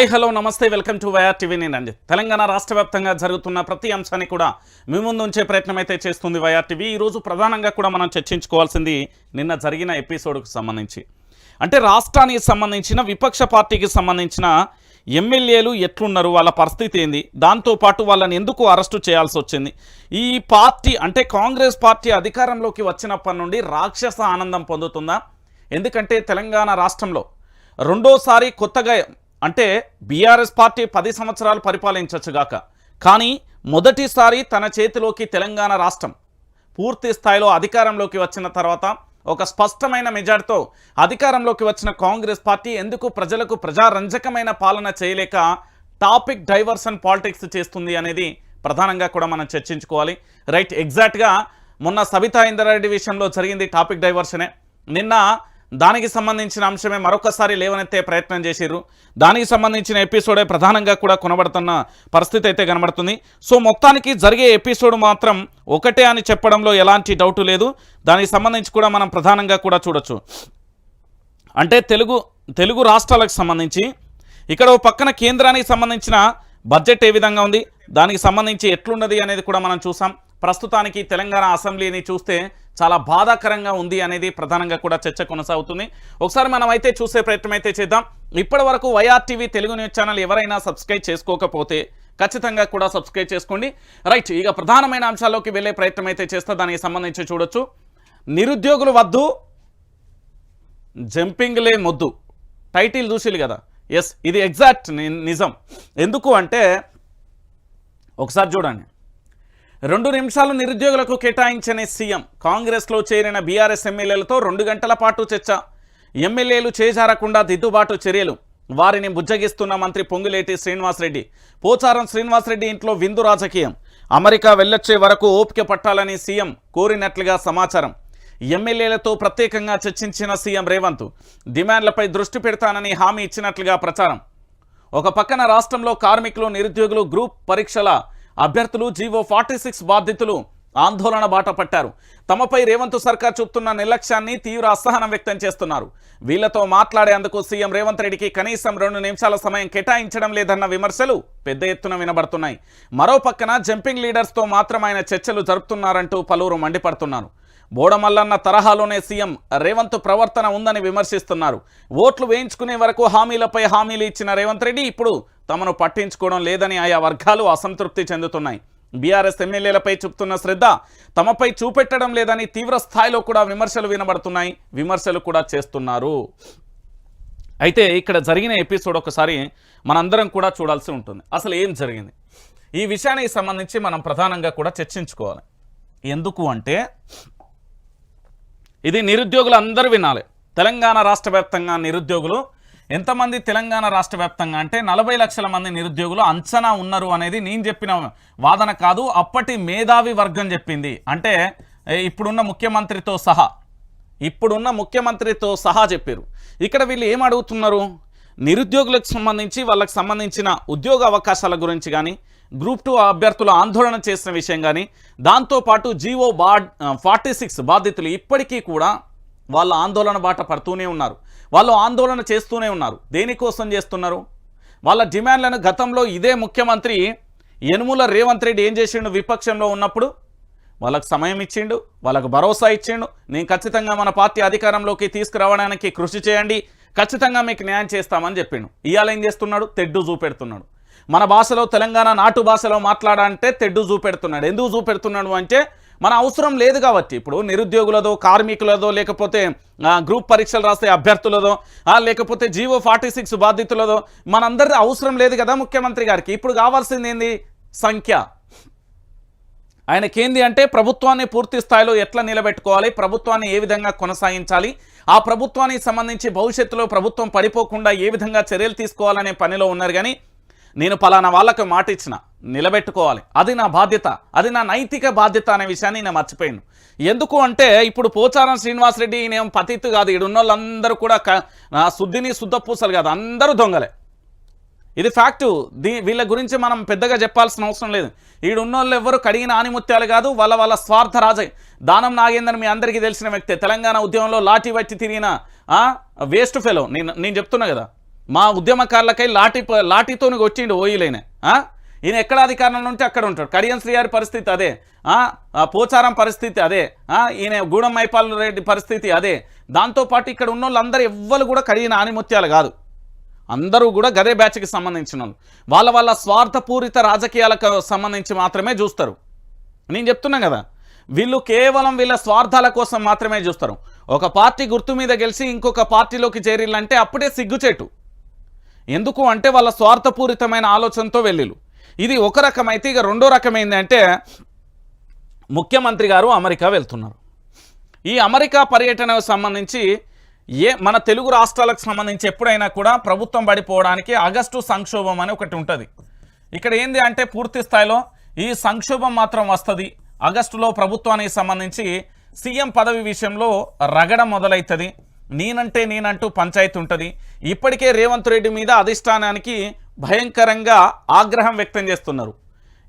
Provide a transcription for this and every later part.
Hi hello నమస్తే welcome to YR TV నేను తెలంగాణ రాష్ట్ర వ్యాప్తంగా జరుగుతున్న ప్రతి అంశాన్ని కూడా మీ ముందు ఉంచే ప్రయత్నం అయితే చేస్తుంది వైఆర్ టీవీ. ఈరోజు ప్రధానంగా కూడా మనం చర్చించుకోవాల్సింది నిన్న జరిగిన ఎపిసోడ్కు సంబంధించి. అంటే రాష్ట్రానికి సంబంధించిన విపక్ష పార్టీకి సంబంధించిన ఎమ్మెల్యేలు ఎట్లున్నారు వాళ్ళ పరిస్థితి ఏంది దాంతోపాటు వాళ్ళని ఎందుకు అరెస్టు చేయాల్సి వచ్చింది. ఈ పార్టీ అంటే కాంగ్రెస్ పార్టీ అధికారంలోకి వచ్చినప్పటి నుండి రాక్షస ఆనందం పొందుతుందా? ఎందుకంటే తెలంగాణ రాష్ట్రంలో రెండోసారి కొత్తగా అంటే బీఆర్ఎస్ పార్టీ పది సంవత్సరాలు పరిపాలించచ్చుగాక కానీ మొదటిసారి తన చేతిలోకి తెలంగాణ రాష్ట్రం పూర్తి స్థాయిలో అధికారంలోకి వచ్చిన తర్వాత ఒక స్పష్టమైన మెజార్టీతో అధికారంలోకి వచ్చిన కాంగ్రెస్ పార్టీ ఎందుకు ప్రజలకు ప్రజారంజకమైన పాలన చేయలేక టాపిక్ డైవర్షన్ పాలిటిక్స్ చేస్తుంది అనేది ప్రధానంగా కూడా మనం చర్చించుకోవాలి. రైట్ ఎగ్జాక్ట్గా మొన్న సబితా ఇందరెడ్డి విషయంలో జరిగింది టాపిక్ డైవర్షనే. నిన్న దానికి సంబంధించిన అంశమే మరొకసారి లేవనెత్తే ప్రయత్నం చేసిర్రు. దానికి సంబంధించిన ఎపిసోడే ప్రధానంగా కూడా కొనబడుతున్న పరిస్థితి అయితే కనబడుతుంది. సో మొత్తానికి జరిగే ఎపిసోడ్ మాత్రం ఒకటే అని చెప్పడంలో ఎలాంటి డౌట్ లేదు. దానికి సంబంధించి కూడా మనం ప్రధానంగా కూడా చూడొచ్చు. అంటే తెలుగు తెలుగు రాష్ట్రాలకు సంబంధించి ఇక్కడ ఓ పక్కన కేంద్రానికి సంబంధించిన బడ్జెట్ ఏ విధంగా ఉంది దానికి సంబంధించి ఎట్లున్నది అనేది కూడా మనం చూసాం. ప్రస్తుతానికి తెలంగాణ అసెంబ్లీని చూస్తే చాలా బాధాకరంగా ఉంది అనేది ప్రధానంగా కూడా చర్చ కొనసాగుతుంది. ఒకసారి మనం అయితే చూసే ప్రయత్నం అయితే చేద్దాం. ఇప్పటి వరకు YR TV Telugu news channel ఎవరైనా సబ్స్క్రైబ్ చేసుకోకపోతే ఖచ్చితంగా కూడా సబ్స్క్రైబ్ చేసుకోండి. రైట్ ఇక ప్రధానమైన అంశాల్లోకి వెళ్ళే ప్రయత్నం అయితే చేస్తే. దానికి సంబంధించి చూడొచ్చు. నిరుద్యోగులు వద్దు జంపింగ్లే మొద్దు. టైటిల్ చూసిలు కదా. ఎస్ ఇది ఎగ్జాక్ట్ నిజం. ఎందుకు అంటే ఒకసారి చూడండి. రెండు నిమిషాలు నిరుద్యోగులకు కేటాయించని సీఎం. కాంగ్రెస్లో చేరిన బీఆర్ఎస్ ఎమ్మెల్యేలతో రెండు గంటల పాటు చర్చ. ఎమ్మెల్యేలు చేజారకుండా దిద్దుబాటు చర్యలు. వారిని బుజ్జగిస్తున్న మంత్రి పొంగులేటి శ్రీనివాసరెడ్డి. పోచారం శ్రీనివాసరెడ్డి ఇంట్లో విందు రాజకీయం. అమెరికా వెళ్ళొచ్చే వరకు ఓపిక పట్టాలని సీఎం కోరినట్లుగా సమాచారం. ఎమ్మెల్యేలతో ప్రత్యేకంగా చర్చించిన సీఎం రేవంత్ డిమాండ్లపై దృష్టి పెడతానని హామీ ఇచ్చినట్లుగా ప్రచారం. ఒక పక్కన రాష్ట్రంలో కార్మికులు నిరుద్యోగులు గ్రూప్ పరీక్షల అభ్యర్థులు జీవో ఫార్టీ సిక్స్ బాధితులు ఆందోళన బాట పట్టారు. తమపై రేవంత్ సర్కార్ చూపుతున్న నిర్లక్ష్యాన్ని తీవ్ర అసహనం వ్యక్తం చేస్తున్నారు. వీళ్ళతో మాట్లాడేందుకు సీఎం రేవంత్ రెడ్డికి కనీసం రెండు నిమిషాల సమయం కేటాయించడం లేదన్న విమర్శలు పెద్ద ఎత్తున వినబడుతున్నాయి. మరో పక్కన జంపింగ్ లీడర్స్తో మాత్రం ఆయన చర్చలు జరుపుతున్నారంటూ పలువురు మండిపడుతున్నారు. బోడమల్లన్న తరహాలోనే సీఎం రేవంత్ ప్రవర్తన ఉందని విమర్శిస్తున్నారు. ఓట్లు వేయించుకునే వరకు హామీలపై హామీలు ఇచ్చిన రేవంత్ రెడ్డి ఇప్పుడు తమను పట్టించుకోవడం లేదని ఆయా వర్గాలు అసంతృప్తి చెందుతున్నాయి. బీఆర్ఎస్ ఎమ్మెల్యేలపై చూపుతున్న శ్రద్ధ తమపై చూపెట్టడం లేదని తీవ్ర స్థాయిలో కూడా విమర్శలు వినబడుతున్నాయి. విమర్శలు కూడా చేస్తున్నారు. అయితే ఇక్కడ జరిగిన ఎపిసోడ్ ఒకసారి మనందరం కూడా చూడాల్సి ఉంటుంది. అసలు ఏం జరిగింది? ఈ విషయానికి సంబంధించి మనం ప్రధానంగా కూడా చర్చించుకోవాలి. ఎందుకు అంటే ఇది నిరుద్యోగులు అందరూ వినాలి. తెలంగాణ రాష్ట్ర వ్యాప్తంగా నిరుద్యోగులు ఎంతమంది తెలంగాణ రాష్ట్ర వ్యాప్తంగా అంటే నలభై లక్షల మంది నిరుద్యోగులు అంచనా ఉన్నారు అనేది నేను చెప్పిన వాదన కాదు అప్పటి మేధావి వర్గం చెప్పింది. అంటే ఇప్పుడున్న ముఖ్యమంత్రితో సహా ఇప్పుడున్న ముఖ్యమంత్రితో సహా చెప్పారు. ఇక్కడ వీళ్ళు ఏం అడుగుతున్నారు? నిరుద్యోగులకు సంబంధించి వాళ్ళకి సంబంధించిన ఉద్యోగ అవకాశాల గురించి కానీ గ్రూప్ టూ అభ్యర్థులు ఆందోళన చేసిన విషయం కానీ దాంతోపాటు జీవో బా ఫార్టీ సిక్స్ బాధితులు ఇప్పటికీ కూడా వాళ్ళ ఆందోళన బాట పడుతూనే ఉన్నారు. వాళ్ళు ఆందోళన చేస్తూనే ఉన్నారు. దేనికోసం చేస్తున్నారు? వాళ్ళ డిమాండ్లను గతంలో ఇదే ముఖ్యమంత్రి యనుముల రేవంత్ రెడ్డి ఏం చేసిండు? విపక్షంలో ఉన్నప్పుడు వాళ్ళకు సమయం ఇచ్చిండు వాళ్ళకు భరోసా ఇచ్చిండు. నేను ఖచ్చితంగా మన పార్టీ అధికారంలోకి తీసుకురావడానికి కృషి చేయండి. ఖచ్చితంగా మీకు న్యాయం చేస్తామని చెప్పిండు. ఇవాళ ఏం చేస్తున్నాడు? తెడ్డు చూపెడుతున్నాడు. మన భాషలో తెలంగాణ నాటు భాషలో మాట్లాడాలంటే తెడ్డు చూపెడుతున్నాడు. ఎందుకు చూపెడుతున్నాడు అంటే మన అవసరం లేదు కాబట్టి. ఇప్పుడు నిరుద్యోగులదో కార్మికులదో లేకపోతే గ్రూప్ పరీక్షలు రాసే అభ్యర్థులదో లేకపోతే జీవో ఫార్టీ సిక్స్ బాధితులదో మనందరి అవసరం లేదు కదా ముఖ్యమంత్రి గారికి. ఇప్పుడు కావాల్సింది ఏంది? సంఖ్య. ఆయనకేంది అంటే ప్రభుత్వాన్ని పూర్తి స్థాయిలో ఎట్లా నిలబెట్టుకోవాలి? ప్రభుత్వాన్ని ఏ విధంగా కొనసాగించాలి? ఆ ప్రభుత్వానికి సంబంధించి భవిష్యత్తులో ప్రభుత్వం పడిపోకుండా ఏ విధంగా చర్యలు తీసుకోవాలనే పనిలో ఉన్నారు. కానీ నేను పలానా వాళ్ళకు మాట ఇచ్చిన నిలబెట్టుకోవాలి. అది నా బాధ్యత అది నా నైతిక బాధ్యత అనే విషయాన్ని నేను మర్చిపోయాను. ఎందుకు అంటే ఇప్పుడు పోచారం శ్రీనివాసరెడ్డి ఈయనేం పతిత్తు కాదు. ఈడున్న వాళ్ళందరూ కూడా క- ఆ, శుద్ధిని శుద్ధపూసలు కాదు. అందరూ దొంగలే. ఇది ఫ్యాక్టు. దీ వీళ్ళ గురించి మనం పెద్దగా చెప్పాల్సిన అవసరం లేదు. ఈడున్నోళ్ళు ఎవరు కడిగిన ఆనిముత్యాలు కాదు వాళ్ళ వాళ్ళ స్వార్థ రాజే. దానం నాగేందర్ మీ అందరికీ తెలిసిన వ్యక్తే. తెలంగాణ ఉద్యమంలో లాఠీ పట్టి తిరిగిన వేస్ట్ ఫెలో. నేను నేను చెప్తున్నా కదా. మా ఉద్యమకారులకై లాఠీ లాఠీతో లాఠీతోని వచ్చిండు ఓయిలైన ఈయన ఎక్కడ అధికారంలో ఉంటే అక్కడ ఉంటాడు. కడియం శ్రీగారి పరిస్థితి అదే పోచారం పరిస్థితి అదే ఈయన గూడెం మైపాల్ రెడ్డి పరిస్థితి అదే. దాంతోపాటు ఇక్కడ ఉన్న వాళ్ళందరూ ఎవ్వరు కూడా కడిగిన ఆనిముత్యాలు కాదు. అందరూ కూడా గదే బ్యాచ్కి సంబంధించిన వాళ్ళు. వాళ్ళ వాళ్ళ స్వార్థపూరిత రాజకీయాలకు సంబంధించి మాత్రమే చూస్తారు. నేను చెప్తున్నా కదా వీళ్ళు కేవలం వీళ్ళ స్వార్థాల కోసం మాత్రమే చూస్తారు. ఒక పార్టీ గుర్తు మీద గెలిచి ఇంకొక పార్టీలోకి చేరిల్లంటే అప్పుడే సిగ్గుచేటు. ఎందుకు అంటే వాళ్ళ స్వార్థపూరితమైన ఆలోచనతో వెళ్ళిలు ఇది ఒక రకమైతే ఇక రెండో రకం ఏంటంటే ముఖ్యమంత్రి గారు అమెరికా వెళ్తున్నారు. ఈ అమెరికా పర్యటనకు సంబంధించి ఏ మన తెలుగు రాష్ట్రాలకు సంబంధించి ఎప్పుడైనా కూడా ప్రభుత్వం పడిపోవడానికి ఆగస్టు సంక్షోభం అని ఒకటి ఉంటుంది. ఇక్కడ ఏంది అంటే పూర్తి స్థాయిలో ఈ సంక్షోభం మాత్రం వస్తుంది. ఆగస్టులో ప్రభుత్వానికి సంబంధించి సీఎం పదవి విషయంలో రగడ మొదలవుతుంది నేనంటే నేనంటూ పంచాయతీ ఉంటుంది. ఇప్పటికే రేవంత్ రెడ్డి మీద అధిష్టానానికి భయంకరంగా ఆగ్రహం వ్యక్తం చేస్తున్నారు.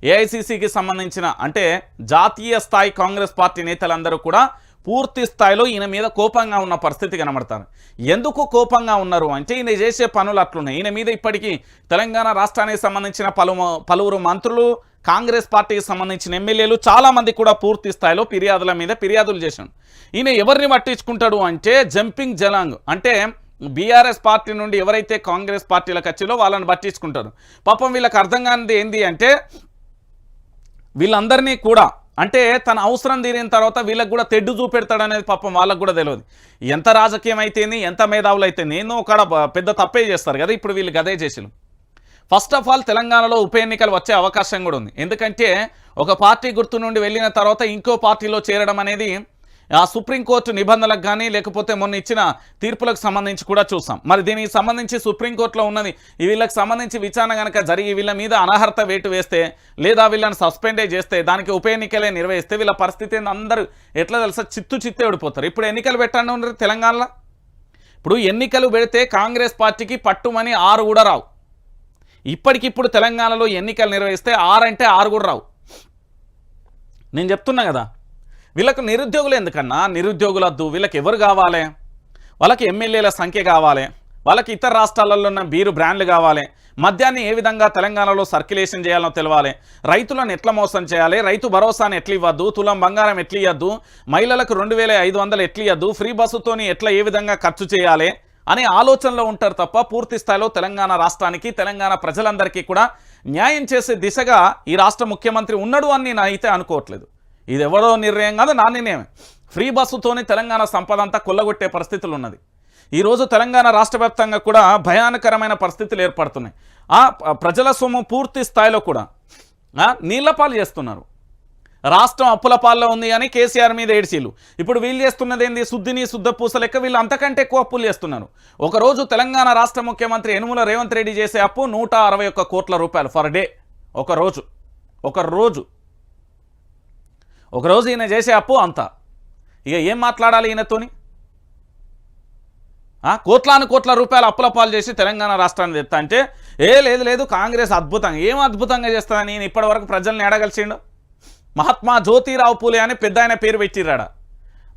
ఏఐసిసికి సంబంధించిన అంటే జాతీయ స్థాయి కాంగ్రెస్ పార్టీ నేతలందరూ కూడా పూర్తి స్థాయిలో ఈయన మీద కోపంగా ఉన్న పరిస్థితి కనబడతారు ఎందుకు కోపంగా ఉన్నారు అంటే ఈయన చేసే పనులు అట్లున్నాయి. ఈయన మీద ఇప్పటికీ తెలంగాణ రాష్ట్రానికి సంబంధించిన పలు పలువురు మంత్రులు కాంగ్రెస్ పార్టీకి సంబంధించిన ఎమ్మెల్యేలు చాలామంది కూడా పూర్తి స్థాయిలో ఫిర్యాదుల మీద ఫిర్యాదులు చేశాడు ఈయన ఎవరిని పట్టించుకుంటాడు అంటే జంపింగ్ జలాంగ్ అంటే బీఆర్ఎస్ పార్టీ నుండి ఎవరైతే కాంగ్రెస్ పార్టీలకు వచ్చిలో వాళ్ళని పట్టించుకుంటారు. పాపం వీళ్ళకి అర్థం కానిది ఏంది అంటే వీళ్ళందరినీ కూడా అంటే తన అవసరం తీరిన తర్వాత వీళ్ళకి కూడా తెడ్డు చూపెడతాడనేది పాపం వాళ్ళకు కూడా తెలియదు. ఎంత రాజకీయం అయితేనే ఎంత మేధావులు అయితే నేను ఒక పెద్ద తప్పే చేస్తారు కదా ఇప్పుడు వీళ్ళు గదే చేసిన ఫస్ట్ ఆఫ్ ఆల్ తెలంగాణలో ఉప ఎన్నికలు వచ్చే అవకాశం కూడా ఉంది. ఎందుకంటే ఒక పార్టీ గుర్తు నుండి వెళ్ళిన తర్వాత ఇంకో పార్టీలో చేరడం అనేది ఆ సుప్రీంకోర్టు నిబంధనలకు కానీ లేకపోతే మొన్న ఇచ్చిన తీర్పులకు సంబంధించి కూడా చూసాం. మరి దీనికి సంబంధించి సుప్రీంకోర్టులో ఉన్నది ఈ వీళ్ళకి సంబంధించి విచారణ కనుక జరిగి వీళ్ళ మీద అనర్హత వేటు వేస్తే లేదా వీళ్ళని సస్పెండే చేస్తే దానికి ఉప ఎన్నికలే నిర్వహిస్తే వీళ్ళ పరిస్థితి అందరూ ఎట్లా తెలుసా? చిత్తు చిత్తే ఓడిపోతారు. ఇప్పుడు ఎన్నికలు పెట్టండి ఉన్నారు తెలంగాణలో. ఇప్పుడు ఎన్నికలు పెడితే కాంగ్రెస్ పార్టీకి పట్టుమని ఆరు కూడా రావు. ఇప్పటికిప్పుడు తెలంగాణలో ఎన్నికలు నిర్వహిస్తే ఆరు అంటే ఆరు కూడా రావు. నేను చెప్తున్నా కదా వీళ్ళకు నిరుద్యోగులు ఎందుకన్నా? నిరుద్యోగులు వద్దు. వీళ్ళకి ఎవరు కావాలి? వాళ్ళకి ఎమ్మెల్యేల సంఖ్య కావాలి. వాళ్ళకి ఇతర రాష్ట్రాలలో ఉన్న బీరు బ్రాండ్లు కావాలి. మద్యాన్ని ఏ విధంగా తెలంగాణలో సర్క్యులేషన్ చేయాలో తెలవాలి. రైతులను ఎట్లా మోసం చేయాలి? రైతు భరోసాని ఎట్లివ్వద్దు తులం బంగారం ఎట్లా ఇవ్వద్దు మహిళలకు రెండు వేల ఐదు వందలు ఎట్లా ఇవ్వద్దు ఫ్రీ బస్సుతోని ఎట్లా ఏ విధంగా ఖర్చు చేయాలి? అనే ఆలోచనలో ఉంటారు తప్ప పూర్తి స్థాయిలో తెలంగాణ రాష్ట్రానికి తెలంగాణ ప్రజలందరికీ కూడా న్యాయం చేసే దిశగా ఈ రాష్ట్ర ముఖ్యమంత్రి ఉన్నాడు అని నేను అయితే అనుకోవట్లేదు. ఇది ఎవరో నిర్ణయం కాదు నా నిర్ణయమే. ఫ్రీ బస్సుతోనే తెలంగాణ సంపద అంతా కొల్లగొట్టే పరిస్థితులు ఉన్నది. ఈరోజు తెలంగాణ రాష్ట్ర వ్యాప్తంగా కూడా భయానకరమైన పరిస్థితులు ఏర్పడుతున్నాయి. ఆ ప్రజల సొమ్ము పూర్తి స్థాయిలో కూడా ఆ, నీళ్ళపాలు చేస్తున్నారు. రాష్ట్రం అప్పుల పాల్లో ఉంది అని కేసీఆర్ మీద ఏడ్చీలు ఇప్పుడు వీళ్ళు చేస్తున్నది ఏంది? శుద్ధిని శుద్ధ పూస లెక్క వీళ్ళు అంతకంటే ఎక్కువ అప్పులు చేస్తున్నారు. ఒకరోజు తెలంగాణ రాష్ట్ర ముఖ్యమంత్రి యనుమల రేవంత్ రెడ్డి చేసే అప్పు నూట అరవై ఒక్క కోట్ల రూపాయలు ఫర్ డే. ఒక రోజు. ఒక రోజు. ఒకరోజు ఈయన చేసే అప్పు అంత. ఇక ఏం మాట్లాడాలి ఈయనతోని? కోట్లాను కోట్ల రూపాయలు అప్పుల పాలు చేసి తెలంగాణ రాష్ట్రాన్ని తెస్తా అంటే ఏ లేదు లేదు కాంగ్రెస్ అద్భుతంగా ఏం అద్భుతంగా చేస్తుందని నేను ఇప్పటివరకు ప్రజల్ని ఎడగలిసిండు మహాత్మా జ్యోతిరావు పూలే అని పెద్ద ఆయన పేరు పెట్టిరాడ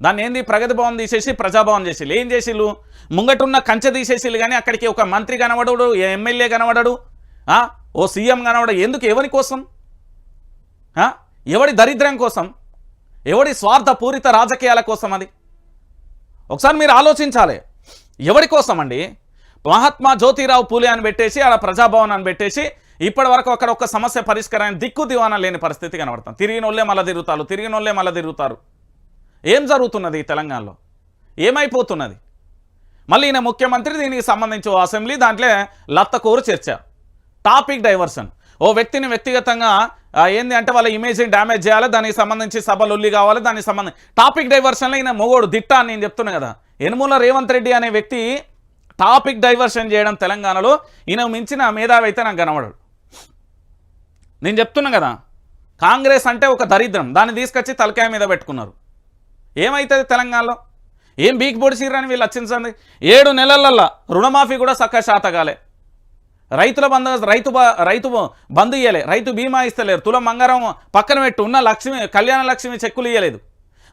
దాన్ని ఏంది ప్రగతి భవన్ తీసేసి ప్రజాభవన్ చేసిళ్ళు? ఏం చేసిళ్ళు? ముంగటున్న కంచె తీసేసిళ్ళు కానీ అక్కడికి ఒక మంత్రి కనబడడు ఎమ్మెల్యే కనబడడు? ఓ సీఎం కనబడడు ఎందుకు? ఎవరి కోసం? ఎవడి దరిద్రం కోసం? ఎవడి స్వార్థపూరిత రాజకీయాల కోసం అది? ఒకసారి మీరు ఆలోచించాలి. ఎవరి కోసం అండి? మహాత్మా జ్యోతిరావు పూలే అని పెట్టేసి ఆడ ప్రజాభవన్ అని పెట్టేసి ఇప్పటి వరకు అక్కడ ఒక సమస్య పరిష్కారాన్ని దిక్కు దివానా లేని పరిస్థితి కనబడతాం. తిరిగిన వాళ్ళే మళ్ళీ తిరుగుతారు తిరిగిన వాళ్ళే మళ్ళీ తిరుగుతారు. ఏం జరుగుతున్నది ఈ తెలంగాణలో? ఏమైపోతున్నది? మళ్ళీ ఈయన ముఖ్యమంత్రి దీనికి సంబంధించి ఓ అసెంబ్లీ దాంట్లో లత్తకూరు చర్చ. Topic diversion. ఓ వ్యక్తిని వ్యక్తిగతంగా ఏంది అంటే వాళ్ళ ఇమేజ్ని డ్యామేజ్ చేయాలి దానికి సంబంధించి సభలొల్లి కావాలి దానికి సంబంధించి టాపిక్ డైవర్షన్లో ఈయన మొగోడు దిట్ట అని నేను చెప్తున్నా కదా. యనుమూల రేవంత్ రెడ్డి అనే వ్యక్తి టాపిక్ డైవర్షన్ చేయడం తెలంగాణలో ఈయన మించిన మేధావి అయితే నాకు కనబడడు. నేను చెప్తున్నా కదా కాంగ్రెస్ అంటే ఒక దరిద్రం దాన్ని తీసుకొచ్చి తలకాయ మీద పెట్టుకున్నారు. ఏమవుతుంది తెలంగాణలో? ఏం బీక్ పొడిసిర్రని వీళ్ళు వచ్చింది ఏడు నెలలల్లా రుణమాఫీ కూడా సక్క శాతగాలే రైతుల బంధు రైతు బ- రైతు బంధు ఇవ్వలే రైతు బీమా ఇస్తలేరు. తులం బంగారం పక్కన పెట్టు. ఉన్న లక్ష్మి కళ్యాణ లక్ష్మి చెక్కులు ఇవ్వలేదు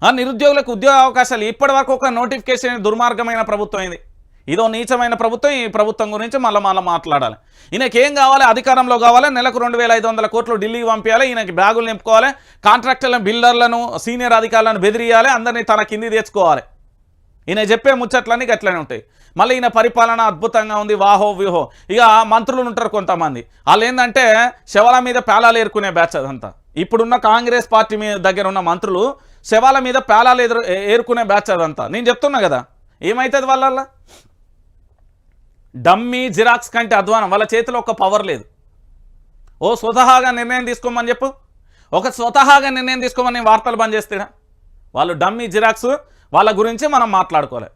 ఆ నిరుద్యోగులకు ఉద్యోగ అవకాశాలు ఇప్పటి వరకు ఒక నోటిఫికేషన్ దుర్మార్గమైన ప్రభుత్వం ఇది. ఇదో నీచమైన ప్రభుత్వం. ఈ ప్రభుత్వం గురించి మళ్ళీ మళ్ళీ మాట్లాడాలి. ఈయనకి ఏం కావాలి? అధికారంలో కావాలి. నెలకు రెండు వేల ఐదు వందల కోట్లు ఢిల్లీకి పంపించాలి ఈయనకి బ్యాగులు నింపుకోవాలి. కాంట్రాక్టర్లను బిల్డర్లను సీనియర్ అధికారులను బెదిరియాలి. అందరినీ తన కింది తెచ్చుకోవాలి. ఈయన చెప్పే ముచ్చట్లన్నీ అట్లనే ఉంటాయి. మళ్ళీ ఈయన పరిపాలన అద్భుతంగా ఉంది వాహో వ్యూహో. ఇక మంత్రులు ఉంటారు కొంతమంది. వాళ్ళు ఏంటంటే శవాల మీద పేలాలు ఏరుకునే బ్యాచ్ అదంతా. ఇప్పుడున్న కాంగ్రెస్ పార్టీ మీద దగ్గర ఉన్న మంత్రులు శవాల మీద పేలాలు ఎదురు ఏరుకునే బ్యాచ్ అదంతా. నేను చెప్తున్నా కదా. ఏమవుతుంది వాళ్ళ డమ్మీ జిరాక్స్ కంటే అధ్వానం. వాళ్ళ చేతిలో ఒక పవర్ లేదు. ఓ స్వతహాగా నిర్ణయం తీసుకోమని చెప్పు. ఒక స్వతహాగా నిర్ణయం తీసుకోమని నేను వార్తలు బంద్ చేస్తేనా? వాళ్ళు డమ్మీ జిరాక్స్ వాళ్ళ గురించి మనం మాట్లాడుకోలే.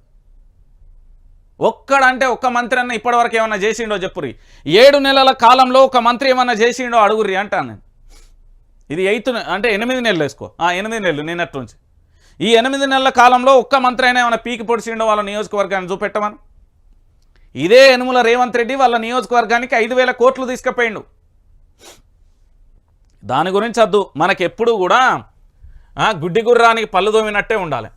ఒక్కడంటే ఒక్క మంత్రి అన్న ఇప్పటివరకు ఏమన్నా చేసిండో చెప్పురి ఏడు నెలల కాలంలో ఒక మంత్రి ఏమన్నా చేసిండో అడుగురి అంటాను నేను. ఇది ఎయిత్ అంటే ఎనిమిది నెలలు వేసుకో. ఆ, ఎనిమిది నెలలు నిన్నట్టు నుంచి. ఈ ఎనిమిది నెలల కాలంలో ఒక్క మంత్రి అయినా ఏమైనా పీకి పొడిచిండో వాళ్ళ నియోజకవర్గాన్ని చూపెట్టమని? ఇదే యనుమల రేవంత్ రెడ్డి వాళ్ళ నియోజకవర్గానికి ఐదు వేల కోట్లు తీసుకుపోయిండు. దాని గురించి వద్దు మనకెప్పుడు కూడా గుడ్డి గుర్రానికి పళ్ళు దోమినట్టే ఉండాలి.